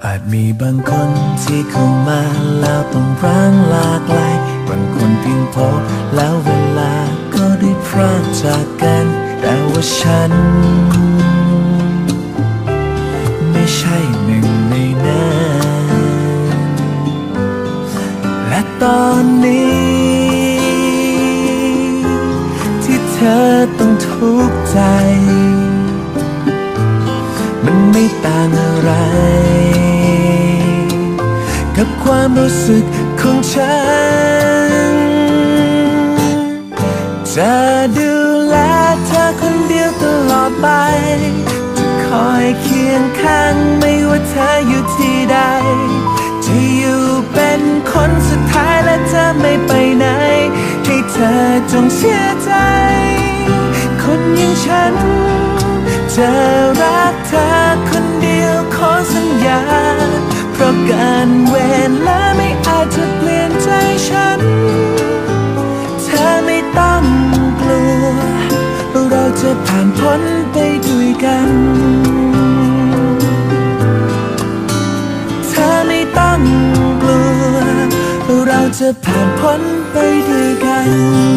อาจมีบางคนที่เข้ามาแล้วต้องร้างหลากหลายบางคนเพียงพอแล้วเวลาก็ได้พรากจากกัน แต่ว่าฉัน ไม่ใช่หนึ่งในนั้นและตอนนี้ ที่เธอต้องทุกข์ใจ มันไม่ต่างอะไร กับความรู้สึกของฉัน จะดูแลเธอคนเดียวตลอดไป จะคอยเคียงข้างไม่ว่าเธออยู่ที่ใด จะอยู่เป็นคนสุดท้ายและจะไม่ไปไหน ให้เธอจงเชื่อใจ คนอย่างฉันจะรักเธอ กัน เธอไม่ต้องกลัว เราจะผ่านพ้นไปด้วยกัน